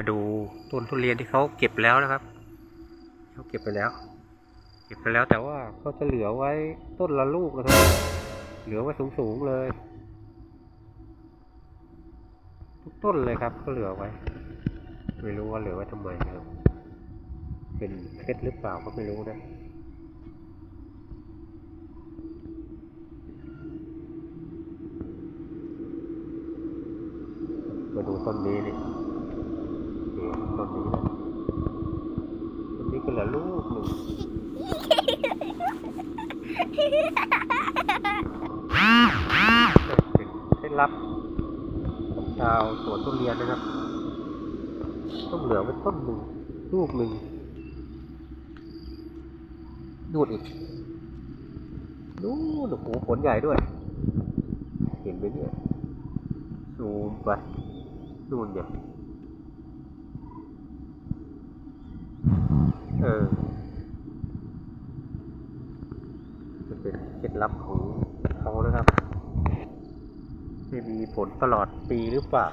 มาดูต้นทุเรียนที่เขาเก็บแล้วนะครับเขาเก็บไปแล้ว เก็บไปแล้วแต่ว่าเขาจะเหลือไว้ต้นละลูกนะครับ เหลือไว้สูงๆเลย ทุกต้นเลยครับเขาเหลือไว้ ไม่รู้ว่าเหลือไว้ทำไมครับ เป็นเคล็ดหรือเปล่าก็ไม่รู้นะมาดูต้นนี้นี่ นี่ต้นนี้นะต้นนี้ก็เหลือลูกหนึ่งเป็นเคล็ดลับของชาวสวนทุเรียนนะครับ ต้องเหลือไว้ต้นหนึ่งลูกหนึ่งดูดอีกนู่นโอ้โหผลใหญ่ด้วย เห็นไหมเนี่ยซูมไปนู่นเนี่ย เออจะเป็นเคล็ดลับของเขานะครับจะมีผลตลอดปีหรือเปล่า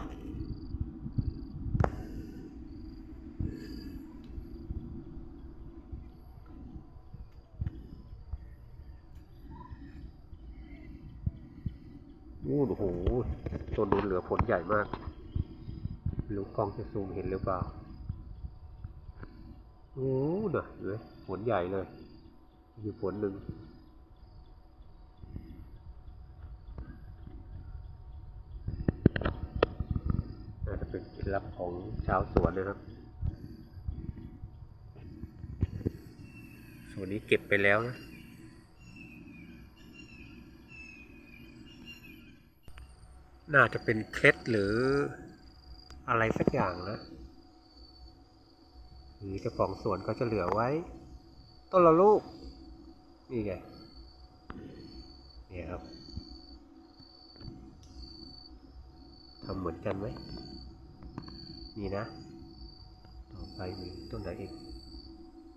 อู้โอ้โหตัวนูนเหลือผลใหญ่มากรู้กล้องจะซูมเห็นหรือเปล่า โอ้เนอะเห็นไหมผลใหญ่เลย อยู่ผลหนึ่งน่าจะเป็นเคล็ดลับของชาวสวนนะครับ ส่วนนี้เก็บไปแล้วนะน่าจะเป็นเคล็ดหรืออะไรสักอย่างนะ นี่เจ้าของสวนก็จะเหลือไว้ ต้นละลูก นี่ไงเนี่ยครับทำเหมือนกันไหมนี่นะ ต่อไปมีต้นไหนอีก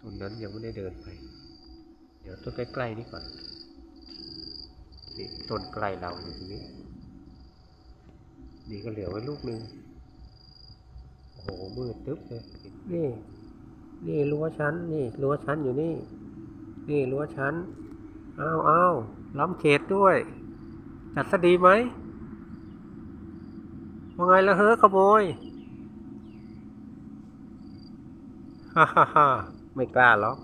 ต้นนั้นยังไม่ได้เดินไป เดี๋ยวต้นใกล้ๆนี่ก่อนนี่ต้นใกล้เราอยู่ตรงนี้ นี่ก็เหลือไว้ลูกหนึ่งโอ้โหมืดตึ๊บเลยนี่ นี่รั้วชั้น นี่รั้วชั้นอยู่นี่ นี่รั้วชั้นอ้าวอ้าวล้ำเขตด้วย จัดสดีไหมว่าไงละเฮ้อขโมยฮ่าฮ่าฮ่าไม่กล้าหรอก